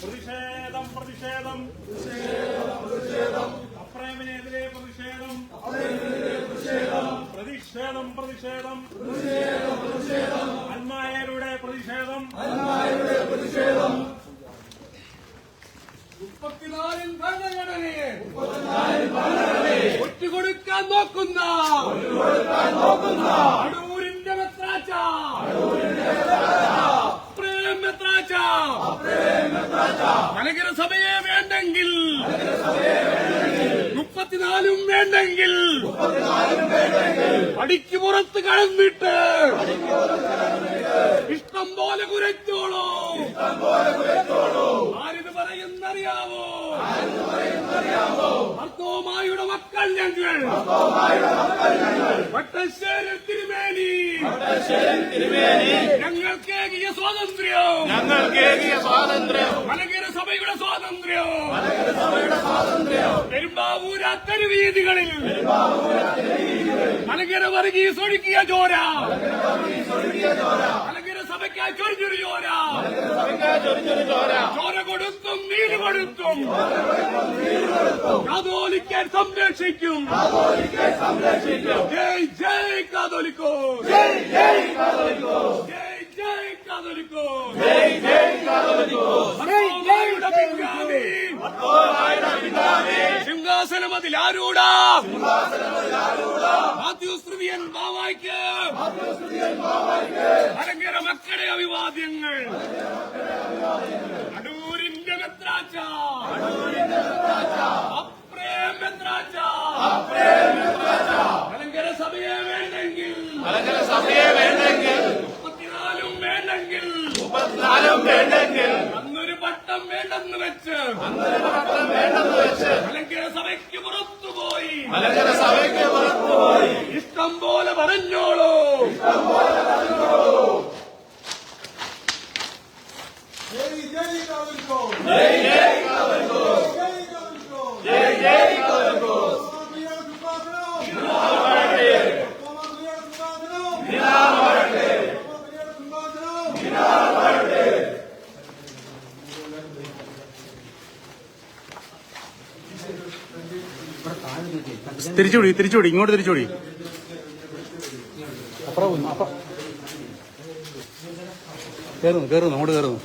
പ്രതിഷേധം പ്രതിഷേധം. പ്രതിഷേധം അപ്രേമിനെതിരെ പ്രതിഷേധം പ്രതിഷേധം. പ്രതിഷേധം പ്രതിഷേധം. അന്മായരുടെ പ്രതിഷേധം. മുപ്പത്തിനാലിൽ ഭരണഘടനയെ. ഒറ്റുകൊടുക്കാൻ നോക്കുന്ന. അടൂരിന്റെ മെത്രാച്ച പ്രേം മെത്രാച്ച മലകര സഭയെ വേണ്ടെങ്കിൽ മുപ്പത്തിനാലും വേണ്ടെങ്കിൽ അടിക്ക് പുറത്ത് കടന്നിട്ട് ഇഷ്ടം പോലെ കുരച്ചോളൂ ആരിത് പറയുന്നറിയാവോ? ഭർത്തോമായുടെ മക്കൾ ഞങ്ങൾ. വട്ടശ്ശേരി തിരുമേനി ഞങ്ങൾക്കേകിയ സ്വാതന്ത്ര്യം. ഞങ്ങൾക്കേകിയ സ്വാതന്ത്ര്യം. മലകര സഭയുടെ സ്വാതന്ത്ര്യം പെരുമ്പാവൂര തെരുവീതികളിൽ മലകര വർഗീസ് ഒഴുക്കിയ ചോര. മലങ്കര സഭയ്ക്കായി ചൊരിഞ്ഞൊരു ചോര. ചോര കൊടുക്കും നീര് കൊടുക്കും. കാതോലിക്കാൻ സംരക്ഷിക്കും. ജയ് ജയ് കാതോലിക്കോ ജയ് ജയ് കാതോലിക്കോ ജയ് ജയ് കാതോലിക്കോ ജയ് ജയ് കാതോലിക്കോ സിംഹാസനം ആരൂടാ മാത്യു സ്തുതിയൻ ബാവായ്ക്ക് ഭയങ്കര മക്കളുടെ അഭിവാദ്യങ്ങൾ അടൂരിന്റെ മെത്രാച്ച വേണ്ടെങ്കിൽ മലങ്കര സഭയെ വേണ്ടെങ്കിൽ മുപ്പത്തിനാലും വേണ്ടെങ്കിൽ മുപ്പത്തിനാലും വേണ്ടെങ്കിൽ വേണ്ടെന്ന് വെച്ച്. പത്രം വേണ്ടെന്ന് വെച്ച്. മലങ്കര സഭയ്ക്ക് പുറത്തുപോയി മലങ്കര സഭയ്ക്ക് പുറത്തുപോയി ഇഷ്ടം പോലെ പറഞ്ഞോളൂ. ജയ് ജയ് കാവൽക്കോ ജയ് ജയ് ജയ് കാവൽക്കോ ജയ് ജയ് കാവൽക്കോ മാതൃയുടെ തിരിച്ചുവിടി തിരിച്ചുവിടി ഇങ്ങോട്ട് തിരിച്ചുവിടി കയറുന്നു കയറുന്നു അങ്ങോട്ട് കയറുന്നു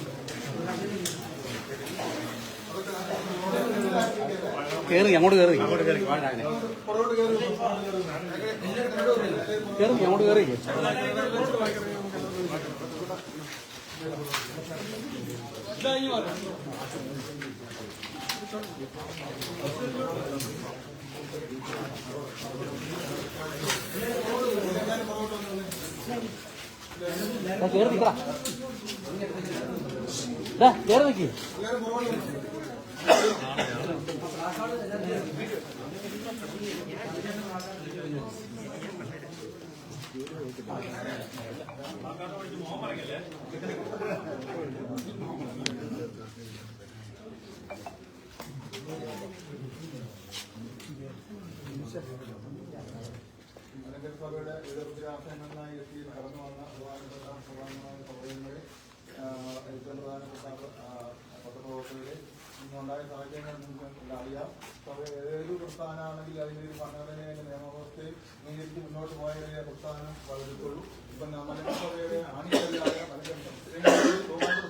കയറി അങ്ങോട്ട് കയറി അങ്ങോട്ട് കയറി കയറി അങ്ങോട്ട് കയറി കയറി നിൽക്കടാ കയറി നിൽക്കി മലങ്കര സാഹചര്യങ്ങൾ നിങ്ങൾക്ക് അറിയാം സഭ ഏതൊരു പ്രസ്ഥാനമാണെങ്കിൽ അതിന്റെ ഒരു ഭരണഘടനയുടെ നിയമവ്യവസ്ഥയിൽ അംഗീകരിച്ച് മുന്നോട്ട് പോയാലേ പ്രസ്ഥാനം വളരത്തുള്ളൂ ഇപ്പം സഭയുടെ ആണിക്കല്ലായ മലങ്കര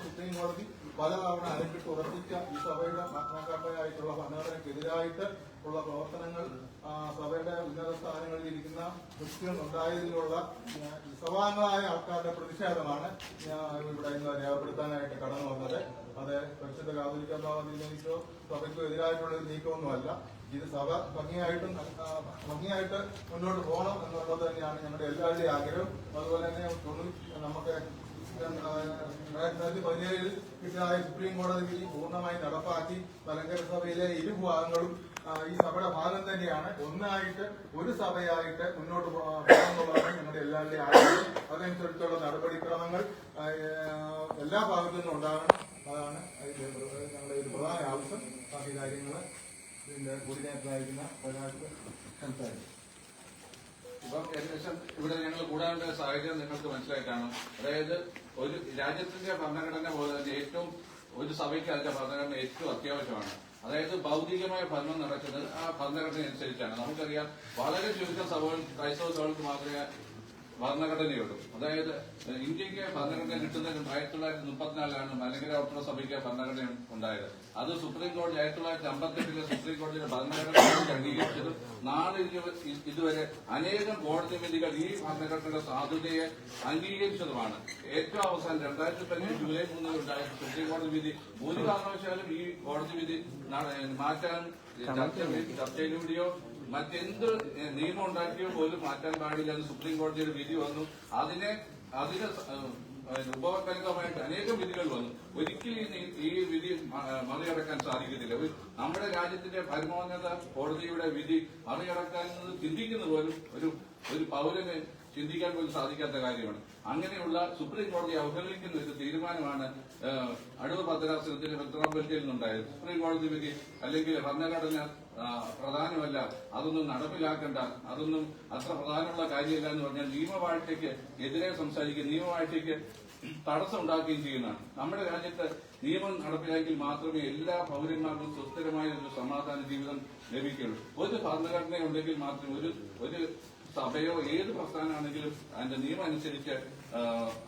സുപ്രീം കോടതി പലതവണ അലക്കിട്ട് ഉറപ്പിച്ച ഈ സഭയുടെ മാഗ്നാകാട്ടയായിട്ടുള്ള ഭരണഘടനയ്ക്കെതിരായിട്ട് ഉള്ള പ്രവർത്തനങ്ങൾ സഭയുടെ ഉന്നത സ്ഥാനങ്ങളിൽ ഇരിക്കുന്ന ക്രിസ്ത്യൻ ആൾക്കാരുടെ പ്രതിഷേധമാണ് ഇവിടെ ഇന്ന് രേഖപ്പെടുത്താനായിട്ട് കടന്നു വന്നത് അത് പരിശുദ്ധ കാതോലിക്ക തീരുമാനിച്ചോ സഭയ്ക്കോ എതിരായിട്ടുള്ള ഒരു നീക്കമൊന്നുമല്ല. ഇത് സഭ ഭംഗിയായിട്ടും ഭംഗിയായിട്ട് മുന്നോട്ട് പോകണം എന്നുള്ളത് തന്നെയാണ് ഞങ്ങളുടെ എല്ലാവരുടെയും ആഗ്രഹം. അതുപോലെ തന്നെ നമുക്ക് രണ്ടായിരത്തി പതിനേഴിൽ കിട്ടിയ സുപ്രീം കോടതി വിധി പൂർണമായി നടപ്പാക്കി മലങ്കര സഭയിലെ ഇരുഭാഗങ്ങളും ഈ സഭയുടെ ഭാഗം തന്നെയാണ്. ഒന്നായിട്ട് ഒരു സഭയായിട്ട് മുന്നോട്ട് പോകാമെന്നുള്ളതാണ് ഞങ്ങളുടെ എല്ലാവരുടെയും ആഗ്രഹം. അതനുസരിച്ചുള്ള നടപടിക്രമങ്ങൾ എല്ലാ ഭാഗത്തു നിന്നും ഉണ്ടാകണം. അതാണ് ഞങ്ങളുടെ ഒരു പ്രധാന ആവശ്യം. ബാക്കി കാര്യങ്ങൾ ഇതിന്റെ കോർഡിനേറ്ററായിരിക്കുന്ന ഒരാൾക്ക് സംസാരിക്കും. ഇപ്പം ഏകദേശം ഇവിടെ ഞങ്ങൾ കൂടാനുള്ള സാഹചര്യം നിങ്ങൾക്ക് മനസ്സിലായിട്ടാണ്. അതായത് ഒരു രാജ്യത്തിന്റെ ഭരണഘടന പോലെ തന്നെ ഏറ്റവും ഒരു സഭയ്ക്ക് അതിന്റെ ഭരണഘടന ഏറ്റവും അത്യാവശ്യമാണ്. അതായത് ഭൗതികമായ ഭരണം നടക്കുന്നത് ആ ഭരണഘടന അനുസരിച്ചാണ് നമുക്കറിയാം വളരെ ചുരുക്കം സഭകൾ ക്രൈസ്തവ സഭകൾക്ക് മാത്രമേ ഭരണഘടനയുള്ളൂ അതായത് ഇന്ത്യയ്ക്ക് ഭരണഘടന കിട്ടുന്നത് ആയിരത്തി തൊള്ളായിരത്തി മുപ്പത്തിനാലിലാണ് മലങ്കര ഓർത്തഡോക്സ് സഭയ്ക്ക് ഭരണഘടന ഉണ്ടായത്. അത് സുപ്രീം കോടതി ആയിരത്തി തൊള്ളായിരത്തി അമ്പത്തെട്ടിലെ സുപ്രീം കോടതിയുടെ ഭരണഘടന അംഗീകരിച്ചതും നാളെ ഇതുവരെ അനേകം കോടതി വിധികൾ ഈ ഭരണഘടനയുടെ സാധുതയെ അംഗീകരിച്ചതുമാണ്. ഏറ്റവും അവസാനം രണ്ടായിരത്തി പതിനേഴ് ജൂലൈ മൂന്നിൽ ഉണ്ടായ സുപ്രീം കോടതി വിധി ഒരു കാരണവശാലും ഈ കോടതി വിധി മാറ്റാൻ ചർച്ച ചർച്ചയിലൂടെയോ മറ്റെന്ത് നിയമം ഉണ്ടാക്കിയോ പോലും മാറ്റാൻ പാടില്ല. എന്ന് സുപ്രീം കോടതിയുടെ വിധി വന്നു. അതിനെ അതിന് ഉപകരണമായിട്ട് അനേകം വിധികൾ വന്നു. ഒരിക്കലും ഈ വിധി മറികടക്കാൻ സാധിക്കത്തില്ല. നമ്മുടെ രാജ്യത്തിന്റെ പരമോന്നത കോടതിയുടെ വിധി മറികടക്കാൻ ചിന്തിക്കുന്ന പോലും ഒരു ഒരു പൗരന് ചിന്തിക്കാൻ പോലും സാധിക്കാത്ത കാര്യമാണ്. അങ്ങനെയുള്ള സുപ്രീം കോടതി അവഹേളിക്കുന്ന ഒരു തീരുമാനമാണ് അടുത്ത അടൂർ ഭദ്രാസനത്തിന്റെ പത്രാമ്പലത്തിൽ നിന്നുണ്ടായത്. സുപ്രീം കോടതി വിധി അല്ലെങ്കിൽ ഭരണഘടന പ്രധാനമല്ല. അതൊന്നും നടപ്പിലാക്കണ്ട. അതൊന്നും അത്ര പ്രധാനമുള്ള കാര്യമല്ല എന്ന് പറഞ്ഞാൽ നിയമവാഴ്ചയ്ക്ക് എതിരെ സംസാരിക്കുക നിയമവാഴ്ചയ്ക്ക് തടസ്സം ഉണ്ടാക്കുകയും ചെയ്യുന്നതാണ്. നമ്മുടെ രാജ്യത്ത് നിയമം നടപ്പിലാക്കി മാത്രമേ എല്ലാ പൗരന്മാർക്കും സുസ്ഥിരമായ ഒരു സമാധാന ജീവിതം ലഭിക്കുള്ളൂ ഒരു ഭരണഘടന ഉണ്ടെങ്കിൽ മാത്രമേ ഒരു ഒരു സഭയോ ഏത് പ്രസ്ഥാനമാണെങ്കിലും അതിന്റെ നിയമം അനുസരിച്ച്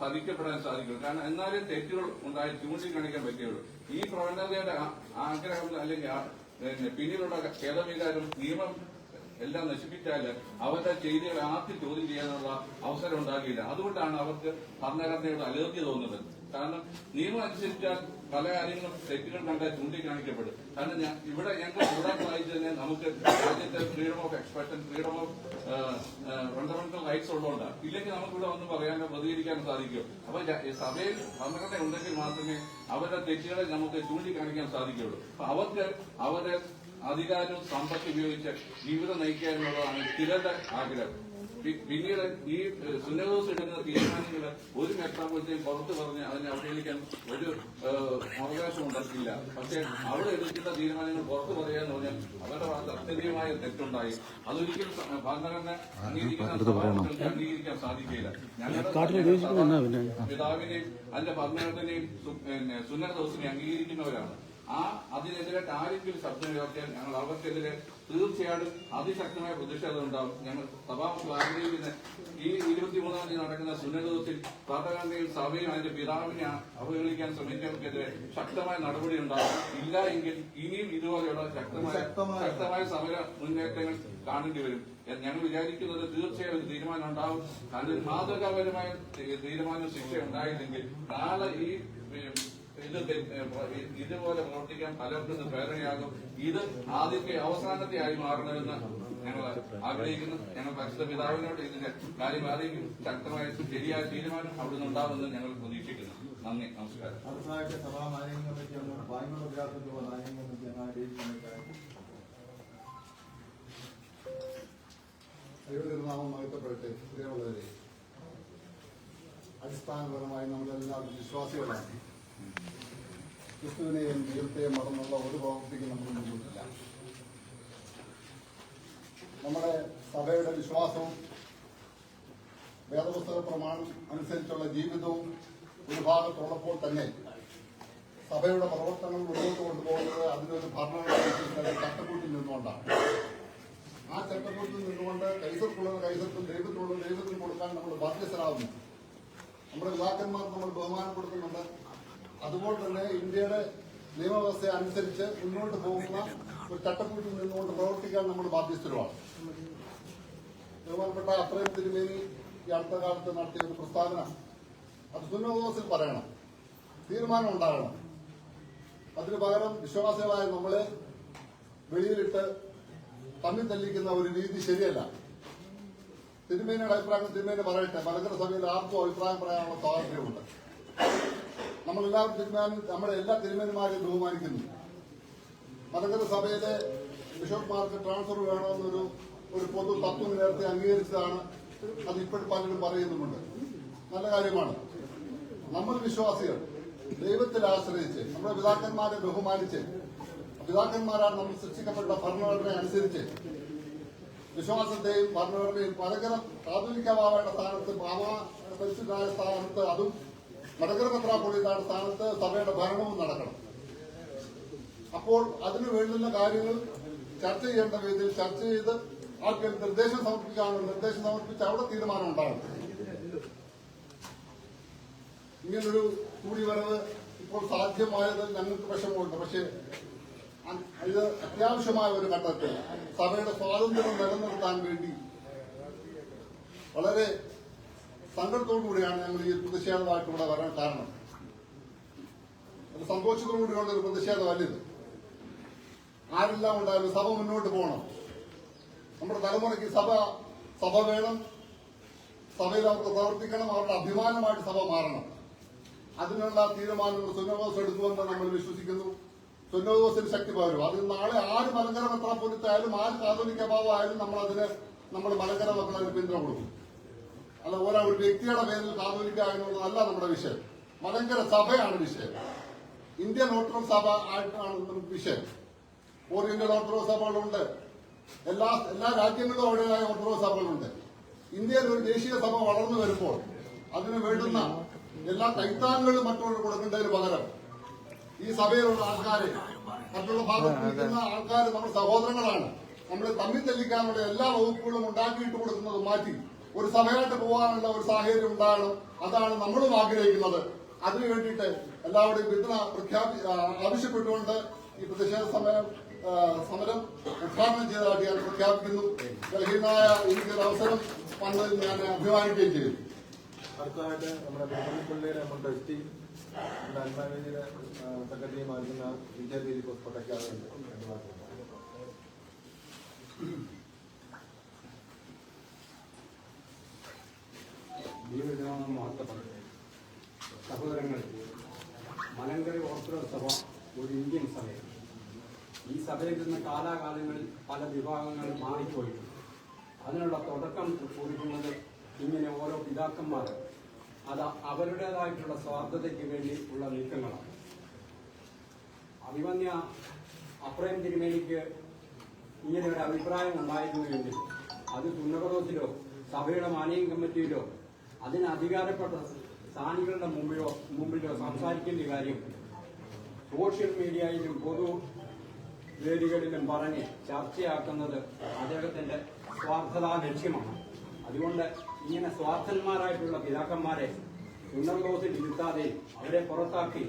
പതിക്കപ്പെടാൻ സാധിക്കുള്ളൂ കാരണം എന്നാലും തെറ്റുകൾ ഉണ്ടായി ചൂണ്ടിക്കാണിക്കാൻ പറ്റുകയുള്ളൂ. ഈ പ്രവണതയുടെ ആഗ്രഹം അല്ലെങ്കിൽ ആ, പിന്നെ പിന്നിലുള്ള ഖേദവികാരം നിയമം എല്ലാം നശിപ്പിച്ചാൽ അവരുടെ ചെയ്തികൾ ആർക്കും ചോദ്യം ചെയ്യാനുള്ള അവസരം ഉണ്ടാകില്ല. അതുകൊണ്ടാണ് അവർക്ക് ഭരണഘടനയുടെ അലർജി തോന്നുന്നത്. കാരണം നിയമം അനുസരിച്ചാൽ പല കാര്യങ്ങളും തെറ്റുകൾ കണ്ടാൽ ചൂണ്ടിക്കാണിക്കപ്പെടും. കാരണം ഞാൻ ഇവിടെ ഞങ്ങൾ കൂടാൻ തന്നെ നമുക്ക് രാജ്യത്തെ freedom of expression freedom of fundamental rights ഉള്ളതുകൊണ്ടാണ്. ഇല്ലെങ്കിൽ നമുക്ക് ഇവിടെ ഒന്നും പറയാനോ പ്രതികരിക്കാനോ സാധിക്കും. അപ്പൊ സഭയിൽ ഭരണഘടന ഉണ്ടെങ്കിൽ മാത്രമേ അവരുടെ തെറ്റുകളെ നമുക്ക് ചൂണ്ടിക്കാണിക്കാൻ സാധിക്കുള്ളൂ. അപ്പൊ അവർക്ക് അവരുടെ അധികാരവും സമ്പത്ത് ഉപയോഗിച്ച് ജീവിതം നയിക്കുക എന്നുള്ളതാണ് ചിലരുടെ ആഗ്രഹം. പിന്നീട് ഈ സുന്നദോസ് എടുക്കുന്ന തീരുമാനങ്ങൾ ഒരു മെത്രാപോലത്തെയും പുറത്ത് പറഞ്ഞ് അതിനെ അവഹേളിക്കാൻ ഒരു അവകാശം ഉണ്ടാക്കില്ല പക്ഷെ അവിടെ എടുക്കുന്ന തീരുമാനങ്ങൾ പുറത്ത് പറയാന്ന് പറഞ്ഞാൽ അവരുടെ ഭാഗത്ത് അത്യന്തികമായ തെറ്റുണ്ടായി. അതൊരിക്കലും ഭരണഘടന അംഗീകരിക്കുന്ന സഭാമക്കൾക്ക് അംഗീകരിക്കാൻ സാധിക്കില്ല ഞങ്ങളുടെ പിതാവിനെയും അതിന്റെ ഭരണഘടനയും സുന്നദോസിനെ അംഗീകരിക്കുന്നവരാണ്. ആ അതിനെതിരായിട്ട് ആരെങ്കിലും ശബ്ദം ഉയർത്തിയാൽ ഞങ്ങൾ അവർക്കെതിരെ തീർച്ചയായിട്ടും അതിശക്തമായ പ്രതിഷേധം ഉണ്ടാവും ഞങ്ങൾ സഭാമുഖം ആഗ്രഹിക്കുന്ന ഈ ഇരുപത്തിമൂന്നാം തീയതി നടക്കുന്ന സുന്നതോസിൽ പാതകാന്തിയും സഭയും അതിന്റെ പിതാവിനെ അവഹേളിക്കാൻ ശ്രമിക്കുന്നവർക്കെതിരെ ശക്തമായ നടപടി ഉണ്ടാവും ഇല്ല എങ്കിൽ ഇനിയും ഇതുപോലെയുള്ള ശക്തമായ ശക്തമായ- സമര മുന്നേറ്റങ്ങൾ കാണേണ്ടി വരും. ഞങ്ങൾ വിചാരിക്കുന്നത് തീർച്ചയായും ഒരു തീരുമാനം ഉണ്ടാവും ഒരു മാതൃകാപരമായ തീരുമാനം ശിക്ഷ ഉണ്ടായില്ലെങ്കിൽ നാളെ ഈ ഇത് ഇതുപോലെ പ്രവർത്തിക്കാൻ പലർക്കും പ്രേരണയാകും. ഇത് ആദ്യത്തെ അവസാനത്തെ ആയി മാറണമെന്ന് ഞങ്ങൾ ആഗ്രഹിക്കുന്നു. ഞങ്ങൾ പരിശുദ്ധ പിതാവിനോട് ഇതിന്റെ കാര്യം അറിയിക്കും ശക്തമായ ശരിയായ തീരുമാനം അവിടുന്ന് നിന്നുണ്ടാവുമെന്ന് ഞങ്ങൾ പ്രതീക്ഷിക്കുന്നു. നന്ദി. നമസ്കാരം. അടിസ്ഥാനപരമായി നമ്മളെല്ലാവരും വിശ്വാസികളാണ്. ക്രിസ്തുവിനെയും ദൈവത്തെയും മറന്നുള്ള ഒരു പ്രവൃത്തിക്കും നമ്മൾ മുന്നോട്ടില്ല നമ്മുടെ സഭയുടെ വിശ്വാസവും വേദപുസ്തക പ്രമാണം അനുസരിച്ചുള്ള ജീവിതവും ഒരു ഭാഗത്തുള്ളപ്പോൾ തന്നെ സഭയുടെ പ്രവർത്തനങ്ങൾ മുന്നോട്ട് കൊണ്ടുപോകുന്നത് അതിനൊരു ഭരണഘടന ചട്ടക്കൂട്ടിൽ നിന്നുകൊണ്ടാണ്. ആ ചട്ടക്കൂട്ടിൽ നിന്നുകൊണ്ട് കൈസർക്കുള്ളത് കൈസർക്കും ദൈവത്തിനുള്ളത് ദൈവത്തിന് കൊടുക്കാൻ നമ്മൾ ബാധ്യസ്ഥരാകുന്നു. നമ്മുടെ യുവാക്കന്മാർക്ക് നമ്മൾ ബഹുമാനം കൊടുക്കുന്നുണ്ട് അതുപോലെ തന്നെ ഇന്ത്യയുടെ നിയമവ്യവസ്ഥ അനുസരിച്ച് മുന്നോട്ട് പോകുന്ന ഒരു ചട്ടക്കൂട്ടിൽ നിന്നുകൊണ്ട് പ്രവർത്തിക്കാൻ നമ്മൾ ബാധ്യസ്ഥരുമാണ്. ബഹുമാനപ്പെട്ട അത്രയും തിരുമേനി ഈ അടുത്ത കാലത്ത് നടത്തിയ ഒരു പ്രസ്താവന. അത് സുന്നോദോസിൽ പറയണം. തീരുമാനം ഉണ്ടാകണം. അതിനു പകരം വിശ്വാസികളായ നമ്മളെ വെളിയിലിട്ട് തമ്മിൽ തല്ലിക്കുന്ന ഒരു രീതി ശരിയല്ല. തിരുമേനിയുടെ അഭിപ്രായം തിരുമേനി പറയട്ടെ. മലങ്കര സഭയിൽ ആർക്കും അഭിപ്രായം പറയാനുള്ള സ്വാതന്ത്ര്യമുണ്ട്. നമ്മളെല്ലാവരും തിരുമാനും നമ്മുടെ എല്ലാ തിരുമന്മാരെയും ബഹുമാനിക്കുന്നു. മലങ്കര സഭയിലെ ബിഷപ്പ്മാർക്ക് ട്രാൻസ്ഫർ വേണമെന്നൊരു ഒരു പൊതു തത്വം നേരത്തെ അംഗീകരിച്ചതാണ്. അത് ഇപ്പോഴും പലരും പറയുന്നുമുണ്ട്. നല്ല കാര്യമാണ്. നമ്മൾ വിശ്വാസികൾ. ദൈവത്തിൽ ആശ്രയിച്ച് നമ്മുടെ പിതാക്കന്മാരെ ബഹുമാനിച്ച് പിതാക്കന്മാരാണ് നമ്മൾ സൃഷ്ടിക്കപ്പെട്ട ഭരണഘടന അനുസരിച്ച് വിശ്വാസത്തെയും ഭരണഘടനയും പലകരം ആധുനിക ബാബയുടെ സ്ഥാനത്ത് ബാബ പരിശുദ്ധായ സ്ഥാനത്ത് അതും മലങ്കര മെത്രാപ്പൊളിയുടെ സ്ഥാനത്ത് സഭയുടെ ഭരണവും നടക്കണം. അപ്പോൾ അതിനു വേണ്ടുന്ന കാര്യങ്ങൾ ചർച്ച ചെയ്യേണ്ട രീതിയിൽ ചർച്ച ചെയ്ത് ആൾക്കാർ നിർദ്ദേശം സമർപ്പിക്കാനുള്ള നിർദ്ദേശം സമർപ്പിച്ച് അവിടെ തീരുമാനം ഉണ്ടാകും ഇങ്ങനൊരു കൂടിവരവ് ഇപ്പോൾ സാധ്യമായത് ഞങ്ങൾക്ക് വിഷമമുണ്ട്. പക്ഷേ ഇത് അത്യാവശ്യമായ ഒരു ഘട്ടത്തിൽ സഭയുടെ സ്വാതന്ത്ര്യം നിലനിർത്താൻ വേണ്ടി വളരെ സങ്കടത്തോടു കൂടിയാണ് ഞങ്ങൾ ഈ പ്രതിഷേധമായിട്ട് ഇവിടെ വരാൻ കാരണം. ഒരു സന്തോഷത്തോടു കൂടിയുള്ള ഒരു പ്രതിഷേധമല്ല ഇത് ആരെല്ലാം ഉണ്ടായാലും സഭ മുന്നോട്ട് പോകണം. നമ്മുടെ തലമുറയ്ക്ക് സഭ സഭ വേണം. സഭയിൽ അവർക്ക് പ്രവർത്തിക്കണം. അവരുടെ അഭിമാനമായിട്ട് സഭ മാറണം. അതിനുള്ള തീരുമാനങ്ങൾ സുന്നോദോസ് എടുക്കുമെന്ന് നമ്മൾ വിശ്വസിക്കുന്നു. സുന്നോദോസിന് ശക്തി പകരും. അതിൽ നാളെ ആര് മലങ്കര മെത്രാപ്പൊലിത്തായാലും ആര് കാതോലിക്ക ബാബായാലും നമ്മൾ അതിന് നമ്മൾ മലങ്കര മക്കൾ പിന്തുണ കൊടുക്കും. അല്ല ഓരോ ഒരു വ്യക്തിയുടെ പേരിൽ കാതോലിക്ക എന്നുള്ളതല്ല നമ്മുടെ വിഷയം. മതങ്കര സഭയാണ് വിഷയം. ഇന്ത്യൻ ഓർത്തഡോക്സ് സഭ ആയിട്ടാണ് നമുക്ക് വിഷയം. ഓറിയന്റൽ ഓർത്തഡോക്സ് സഭകളുണ്ട്. എല്ലാ എല്ലാ രാജ്യങ്ങളിലും അവിടെയായ ഓർത്തഡോക്സ് സഭകളുണ്ട്. ഇന്ത്യയിൽ ഒരു ദേശീയ സഭ വളർന്നു വരുമ്പോൾ അതിന് വേണ്ടുന്ന എല്ലാ കൈത്താങ്ങുകളും മറ്റുള്ളവർ കൊടുക്കേണ്ടതിന് പകരം ഈ സഭയിലുള്ള ആൾക്കാരെ മറ്റുള്ള ഭാഗത്ത് നിൽക്കുന്ന ആൾക്കാർ നമ്മുടെ സഹോദരങ്ങളാണ്. നമ്മളെ തമ്മിൽ തെല്ലിക്കാനുള്ള എല്ലാ വകുപ്പുകളും ഉണ്ടാക്കിയിട്ട് കൊടുക്കുന്നത് മാറ്റി ഒരു സഭയായിട്ട് പോകാനുള്ള ഒരു സാഹചര്യം ഉണ്ടാകണം. അതാണ് നമ്മളും ആഗ്രഹിക്കുന്നത്. അതിനു വേണ്ടിയിട്ട് എല്ലാവരുടെയും പിന്തുണ പ്രഖ്യാപി ആവശ്യപ്പെട്ടുകൊണ്ട് ഈ പ്രതിഷേധ സമരം സമരം ഉദ്ഘാടനം ചെയ്തതായിട്ട് ഞാൻ പ്രഖ്യാപിക്കുന്നു. ബലഹീനായ എനിക്കൊരു അവസരം വന്നതിൽ ഞാൻ അഭിമാനിക്കുകയും ചെയ്തു. അടുത്തതായിട്ട് നമ്മുടെ നമ്മുടെ അൽമാനേജിയുടെ സെക്രട്ടറിയുമായിരിക്കുന്ന വിജയ് പ്രഖ്യാപനം ദൈവജനമെന്ന് വാർത്തപ്പെടും സഹോദരങ്ങൾ മലങ്കര ഓർത്തഡോക്സ് സഭ ഒരു ഇന്ത്യൻ സഭയാണ്. ഈ സഭയിൽ നിന്ന് കാലാകാലങ്ങളിൽ പല വിഭാഗങ്ങൾ മാറിപ്പോയിട്ടുണ്ട്. അതിനുള്ള തുടക്കം കുറിക്കുന്നത് ഇങ്ങനെ ഓരോ പിതാക്കന്മാർ അത് അവരുടേതായിട്ടുള്ള സ്വാർത്ഥതയ്ക്ക് വേണ്ടി ഉള്ള നീക്കങ്ങളാണ്. അഭിമന്യ അപ്രയം തിരുമേനിക്ക് ഇങ്ങനെ ഒരു അഭിപ്രായം ഉണ്ടായിരുന്നുവെങ്കിൽ അത് തുന്നകടോസിലോ സഭയുടെ മാനേജിംഗ് കമ്മിറ്റിയിലോ അതിന് അധികാരപ്പെട്ട സ്ഥാനികളുടെ മുമ്പിലോ മുമ്പിലോ സംസാരിക്കേണ്ട കാര്യം സോഷ്യൽ മീഡിയയിലും പൊതു വേദികളിലും പറഞ്ഞ് ചർച്ചയാക്കുന്നത് അദ്ദേഹത്തിന്റെ സ്വാർത്ഥതാ ലക്ഷ്യമാണ്. അതുകൊണ്ട് ഇങ്ങനെ സ്വാർത്ഥന്മാരായിട്ടുള്ള പിതാക്കന്മാരെ ഉന്നർദോസിൽ ഇരുത്താതെ അവരെ പുറത്താക്കി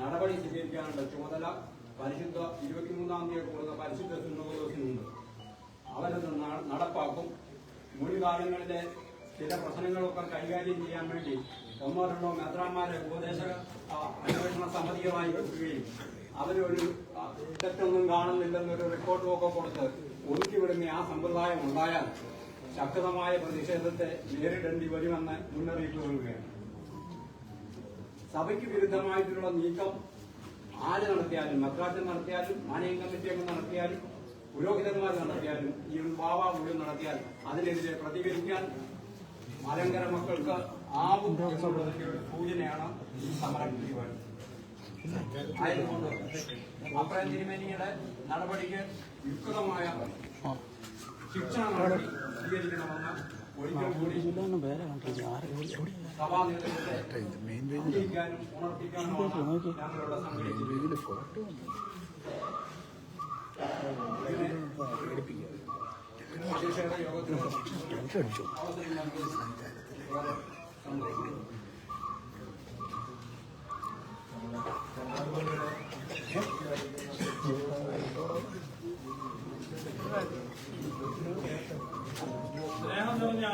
നടപടി സ്വീകരിക്കാനുള്ള ചുമതല പരിശുദ്ധ ഇരുപത്തിമൂന്നാം തീയതി കൊടുത്ത പരിശുദ്ധ സുന്ദർദോസിനുണ്ട് അവരത് നടപ്പാക്കും. മുൻകാലങ്ങളിലെ ചില പ്രശ്നങ്ങളൊക്കെ കൈകാര്യം ചെയ്യാൻ വേണ്ടി ഒന്നോ രണ്ടോ മെത്രാന്മാരെ ഉപദേശക അന്വേഷണ സമിതിയുമായി എത്തുകയും അവരൊരു തെറ്റൊന്നും കാണുന്നില്ലെന്നൊരു റിപ്പോർട്ടും ഒക്കെ കൊടുത്ത് ഒതുക്കിവിടുന്ന ആ സമ്പ്രദായം ഉണ്ടായാൽ ശക്തമായ പ്രതിഷേധത്തെ നേരിടേണ്ടി വരുമെന്ന് മുന്നറിയിപ്പ് നൽകുകയാണ്. സഭയ്ക്ക് വിരുദ്ധമായിട്ടുള്ള നീക്കം ആര് നടത്തിയാലും മദ്രാജൻ നടത്തിയാലും മാനേജിംഗ് കമ്മിറ്റി അംഗം നടത്തിയാലും പുരോഹിതന്മാർ നടത്തിയാലും ഈ ബാബ മുഴുവൻ നടത്തിയാൽ അതിനെതിരെ പ്രതികരിക്കാൻ മലങ്കര മക്കൾക്ക് ആവും എന്നുള്ളതിന്റെ ഒരു സൂചനയാണ് ഈ സമരം തീരുമാനം ആയതുകൊണ്ട് അപ്രയം തിരുമേനിയുടെ നടപടിക്ക് യുക്തമായ ശിക്ഷണ നടപടി സ്വീകരിക്കണമെന്ന് ഒരിക്കൽ കൂടി സഭാ നേതൃത്വത്തെ അറിയിക്കാനും ഉണർത്തിക്കാനുമാണ് ഞങ്ങളുടെ സംഘടിപ്പിച്ചത് സന്തോഷം സ്നേഹം നിറഞ്ഞ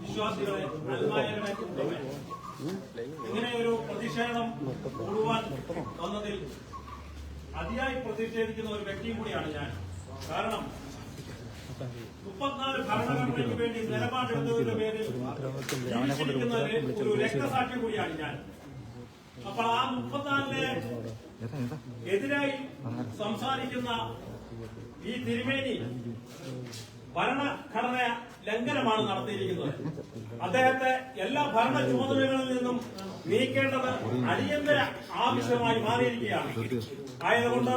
വിശ്വാസികളെ അൽമായരുടെ കുടുംബമേ ഇങ്ങനെ ഒരു പ്രതിഷേധം കൂടുവാൻ വന്നതിൽ അതിയായി പ്രതിഷേധിക്കുന്ന ഒരു വ്യക്തിയും കൂടിയാണ് ഞാൻ കാരണം അപ്പോൾ ആ എതിരായി സംസാരിക്കുന്ന ഈ തിരുമേനി ഭരണഘടന ലംഘനമാണ് നടത്തിയിരിക്കുന്നത്. അദ്ദേഹത്തെ എല്ലാ ഭരണ ചുമതലകളിൽ നിന്നും നീക്കേണ്ടത് അടിയന്തര ആവശ്യമായി മാറിയിരിക്കുകയാണ്. ആയതുകൊണ്ട്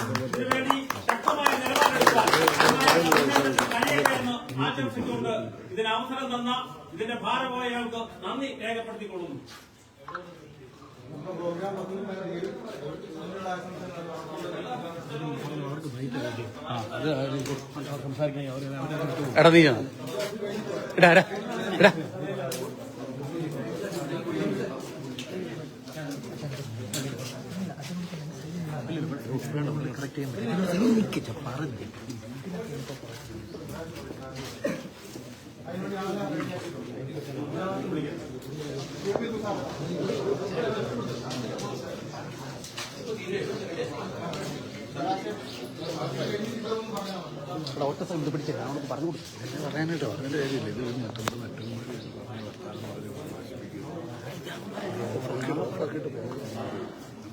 ഇതിനുവേണ്ടി ശക്തമായ നിലപാടെടുക്കാൻ ആശംസിച്ചുകൊണ്ട് ഇതിന് അവസരം തന്ന ഇതിന്റെ ഭാരവാഹികൾക്ക് നന്ദി രേഖപ്പെടുത്തിക്കൊള്ളുന്നു. എടാ നീ എടാ എടാ. എടാ ഒറ്റ സ്ഥലം ഇത് പിടിച്ചേ അവർക്ക് പറഞ്ഞു കൊടുക്കും പറയാനായിട്ട് പറഞ്ഞിട്ട് കാര്യമില്ല ഇത് മറ്റൊന്ന് മറ്റൊന്ന്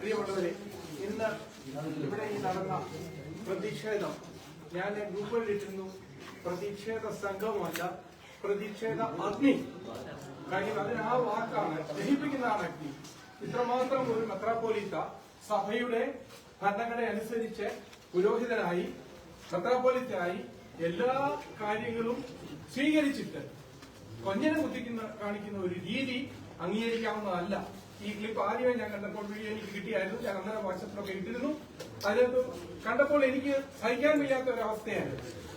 പ്രിയമുള്ളവരെ ഇന്ന് ഇവിടെ ഈ നടന്ന പ്രതിഷേധം. ഞാൻ രൂപപ്പെട്ടിരുന്നു പ്രതിഷേധ സംഘമല്ല പ്രതിഷേധ അഗ്നി. കാര്യം അതിന് ആ വാക്കാണ് ദഹിപ്പിക്കുന്നതാണ് അഗ്നി. ഇത്രമാത്രം ഒരു മെത്രാപ്പോലീത്ത സഭയുടെ ഭരണഘടന അനുസരിച്ച് പുരോഹിതനായി മെത്രാപ്പോലിത്തനായി എല്ലാ കാര്യങ്ങളും സ്വീകരിച്ചിട്ട് കൊഞ്ഞനെ കുത്തിക്കുന്ന കാണിക്കുന്ന ഒരു രീതി അംഗീകരിക്കാവുന്നതല്ല. ഈ ക്ലിപ്പ് ആദ്യമേ ഞാൻ കണ്ടപ്പോൾ വീഡിയോ എനിക്ക് കിട്ടിയായിരുന്നു. ഞാൻ അന്നേരം വാട്സപ്പിലൊക്കെ ഇട്ടിരുന്നു. അതിനകത്ത് കണ്ടപ്പോൾ എനിക്ക് സഹിക്കാൻ വയ്യാത്ത ഒരവസ്ഥയാണ്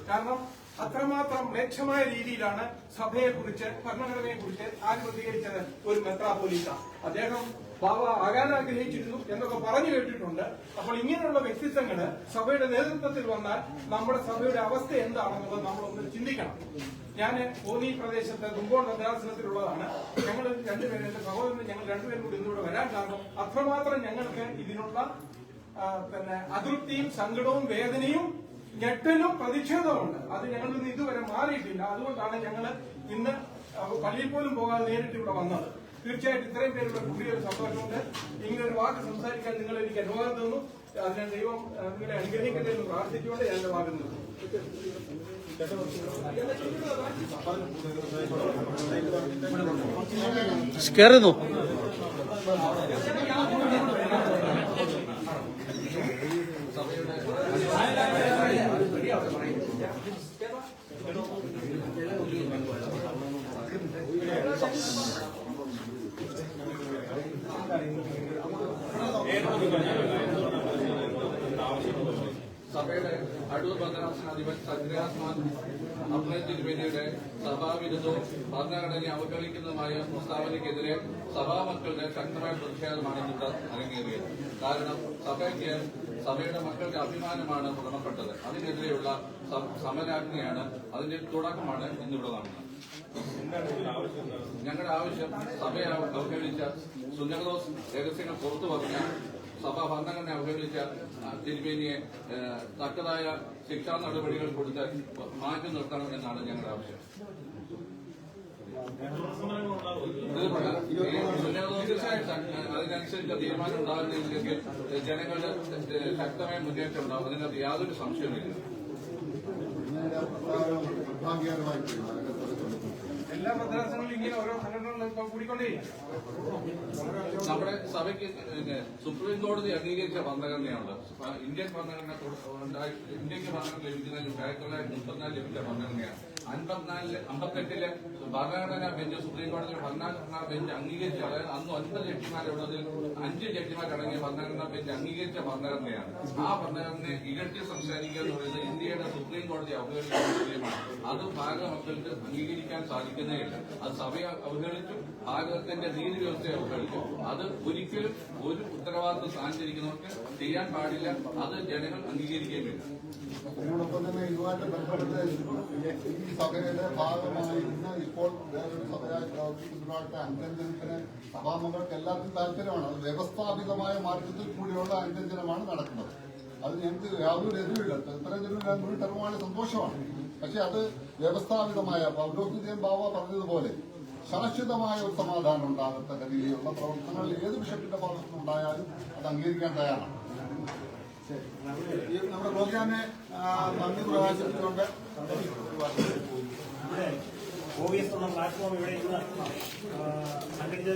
കാരണം അത്രമാത്രം മ്ലേച്ഛമായ രീതിയിലാണ് സഭയെ കുറിച്ച് ഭരണഘടനയെ കുറിച്ച് ആര് പ്രതികരിച്ചത് ഒരു മെത്രാപോലീസ അദ്ദേഹം ബാബ ആകാൻ ആഗ്രഹിച്ചിരുന്നു എന്നൊക്കെ പറഞ്ഞു കേട്ടിട്ടുണ്ട്. അപ്പോൾ ഇങ്ങനെയുള്ള വ്യക്തിത്വങ്ങൾ സഭയുടെ നേതൃത്വത്തിൽ വന്നാൽ നമ്മുടെ സഭയുടെ അവസ്ഥ എന്താണെന്നുള്ളത് നമ്മളൊന്ന് ചിന്തിക്കണം. ഞാൻ കോന്നി പ്രദേശത്ത് തുമ്പോൺ ഭദ്രാസനത്തിലുള്ളതാണ് ഞങ്ങൾ രണ്ടുപേരും എന്റെ സഹോദരൻ ഞങ്ങൾ രണ്ടുപേരും കൂടി ഇന്നിവിടെ വരാൻ കാരണം അത്രമാത്രം ഞങ്ങൾക്ക് ഇതിനുള്ള പിന്നെ അതൃപ്തിയും സങ്കടവും വേദനയും ഞെട്ടലും പ്രതിഷേധമുണ്ട് അത് ഞങ്ങളിൽ നിന്ന് ഇതുവരെ മാറിയിട്ടില്ല. അതുകൊണ്ടാണ് ഞങ്ങൾ ഇന്ന് പള്ളിയിൽ പോലും പോകാതെ നേരിട്ട് ഇവിടെ വന്നത്. തീർച്ചയായിട്ടും ഇത്രയും പേരുടെ കൂടിയ ഒരു സന്തോഷമുണ്ട് ഇങ്ങനെ ഒരു വാക്ക് സംസാരിക്കാൻ നിങ്ങൾ എനിക്ക് അനുവാദം തന്നു. അതിനെ ദൈവം നിങ്ങളെ അനുഗ്രഹിക്കട്ടെ എന്ന് പ്രാർത്ഥിച്ചുകൊണ്ട് ഞാൻ വാദം നിന്നു? കയറുന്നു സഭയുടെ അടൂർ ഭദ്രാസനാധിപൻ സത്യാസ്മാൻ അബ്ദുൽ തിരുമേനിയുടെ സഭാവിരുദ്ധവും ഭരണഘടനയെ അവഗണിക്കുന്നതുമായ പ്രസ്താവനയ്ക്കെതിരെ സഭാമക്കളുടെ ശക്തമായ പ്രതിഷേധമാണ് ഇന്ന് അരങ്ങേറിയത്. കാരണം സഭയ്ക്ക് സഭയുടെ മക്കളുടെ അഭിമാനമാണ് വ്രണപ്പെട്ടത് അതിനെതിരെയുള്ള സമരാജ്ഞയാണ് അതിന്റെ തുടക്കമാണ് ഇന്നിവിടെ നടന്നത് ഞങ്ങളുടെ ആവശ്യം സഭയെ അവഗണിച്ച സുന്ദരദോസ് രഹസ്യങ്ങൾ പുറത്തു പറഞ്ഞ സഭാ ഭരണഘടന അവഗണിച്ച തിരുമേനിയെ തക്കതായ ശിക്ഷാ നടപടികൾ കൊടുത്ത് മാറ്റി നിർത്തണം എന്നാണ് ഞങ്ങളുടെ ആവശ്യം. അതിനനുസരിച്ച് തീരുമാനം ഉണ്ടാകുന്നില്ലെങ്കിൽ ജനങ്ങളുടെ ശക്തമായ മുന്നേറ്റം ഉണ്ടാവും അതിനകത്ത് യാതൊരു സംശയവുമില്ല എല്ലാ ഭദ്രാസനങ്ങളിലും ഇങ്ങനെ ഓരോ സംഘടനകളും ഇപ്പൊ കൂടിക്കൊണ്ടേ നമ്മുടെ സഭയ്ക്ക് സുപ്രീം കോടതി അംഗീകരിച്ച ഭരണഘടനയുണ്ട് ഇന്ത്യൻ ഭരണഘടന ഇന്ത്യയ്ക്ക് ഭരണം ലഭിക്കുന്നതിന് ആയിരത്തി തൊള്ളായിരത്തി മുപ്പത്തിനാല് ലഭിച്ച ഭരണഘടനയാണ്. അൻപത്തിനാലിൽ അമ്പത്തെട്ടിലെ ഭരണഘടനാ ബെഞ്ച് സുപ്രീം കോടതിയിലെ ഭരണഘടനാ ബെഞ്ച് അംഗീകരിച്ച. അതായത് അന്ന് ഒൻപത് ജഡ്ജിമാരുള്ളതിൽ അഞ്ച് ജഡ്ജിമാരടങ്ങിയ ഭരണഘടനാ ബെഞ്ച് അംഗീകരിച്ച ഭരണഘടനയാണ്. ആ ഭരണഘടനയെ ഇകഴ്ത്തി സംസാരിക്കുക എന്ന് പറയുന്നത് ഇന്ത്യയുടെ സുപ്രീം കോടതി അവഹേളിക്കുന്ന അത് ഭാരത മക്കൾക്ക് അംഗീകരിക്കാൻ സാധിക്കുന്നേയില്ല. അത് സഭയെ അവഹേളിച്ചു ഭാഗത്തിന്റെ നീതി വ്യവസ്ഥയെ അവഹേളിച്ചു. അത് ഒരിക്കലും ഒരു ഉത്തരവാദിത്വം സ്ഥാനിച്ചിരിക്കുന്നവർക്ക് ചെയ്യാൻ പാടില്ല. അത് ജനങ്ങൾ അംഗീകരിക്കേണ്ടി ഇതുമായിട്ട് ബന്ധപ്പെട്ട് ഈ സഭയുടെ ഭാഗമായിരുന്ന ഇപ്പോൾ വേറൊരു സഭയായി പ്രവർത്തിക്കുന്നതിനായിട്ട് അനുരഞ്ജനത്തിന് സഭാംഗങ്ങൾക്ക് എല്ലാവർക്കും താല്പര്യമാണ് അത് വ്യവസ്ഥാപിതമായ മാർഗത്തിൽ കൂടിയുള്ള അനുരഞ്ജനമാണ് നടക്കുന്നത് അത് ഞങ്ങൾക്ക് യാതൊരു എതിരില്ല ഒരു ടെർമാണ് സന്തോഷമാണ് പക്ഷെ അത് വ്യവസ്ഥാപിതമായ പൗരോഹിത്യം ബാബ പറഞ്ഞതുപോലെ ശാശ്വതമായ ഒരു സമാധാനം ഉണ്ടാകത്തക്ക രീതിയിലുള്ള പ്രവർത്തനങ്ങൾ ഏത് ബിഷപ്പിന്റെ ഭാഗത്തുനിന്നുണ്ടായാലും അത് അംഗീകരിക്കാൻ തയ്യാറാണ് നമ്മുടെ പ്രോഗ്രാമിനെ നന്ദി പ്രകാശിപ്പിച്ചുകൊണ്ട് ഇവിടെ ഒ എസ് എന്ന പ്ലാറ്റ്ഫോം ഇവിടെ ഇന്ന് സംഘടിച്ച